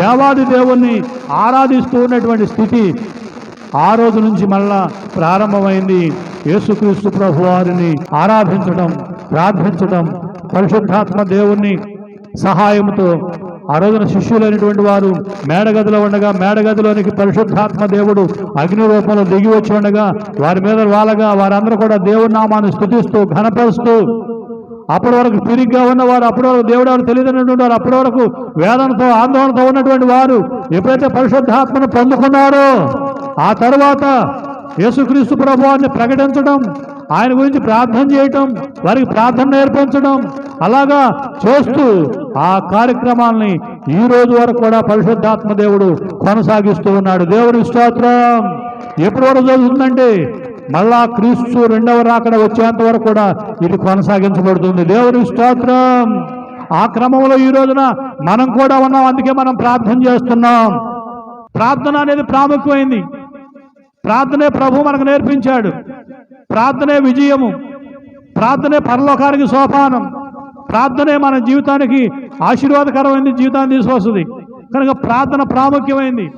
దేవాది దేవుణ్ణి ఆరాధిస్తూ ఉన్నటువంటి స్థితి ఆ రోజు నుంచి మళ్ళా ప్రారంభమైంది. యేసుక్రీస్తు ప్రభు వారిని ఆరాధించడం ప్రార్థించడం పరిశుద్ధాత్మ దేవుణ్ణి సహాయంతో ఆ రోజున శిష్యులైనటువంటి వారు మేడగదిలో ఉండగా మేడగదిలోనికి పరిశుద్ధాత్మ దేవుడు అగ్ని రూపంలో దిగి వచ్చి ఉండగా వారి మీద వాళ్ళగా వారందరూ కూడా దేవుడి నామాన్ని స్థుతిస్తూ ఘనపరుస్తూ అప్పటి వరకు పిరిగ్గా ఉన్నవారు అప్పటి వరకు దేవుడు ఎవరు తెలియదన్నటువంటి వారు అప్పటి వరకు వేదనతో ఆందోళనతో ఉన్నటువంటి వారు ఎప్పుడైతే పరిశుద్ధాత్మను పొందుకున్నారో ఆ తర్వాత యేసుక్రీస్తు ప్రభువాన్ని ప్రకటించడం ఆయన గురించి ప్రార్థన చేయటం వారికి ప్రార్థన నేర్పించడం అలాగా చేస్తూ ఆ కార్యక్రమాల్ని ఈ రోజు వరకు కూడా పరిశుద్ధాత్మ దేవుడు కొనసాగిస్తూ ఉన్నాడు. దేవుడి స్తోత్రం. ఎప్పటి వరకు జరుగుతుందంటే మళ్ళా క్రీస్తు రెండవ రాకడ వచ్చేంత వరకు కూడా ఇది కొనసాగించబడుతుంది. దేవుని స్తోత్రం. ఆ క్రమంలో ఈ రోజున మనం కూడా ఉన్నాం. అందుకే మనం ప్రార్థన చేస్తున్నాం. ప్రార్థన అనేది ప్రాముఖ్యమైంది. ప్రార్థనే ప్రభు మనకు నేర్పించాడు. ప్రార్థనే విజయము. ప్రార్థనే పరలోకానికి సోపానం. ప్రార్థనే మన జీవితానికి ఆశీర్వాదకరమైంది. జీవితాన్ని తీసుకొస్తుంది. కనుక ప్రార్థన ప్రాముఖ్యమైంది.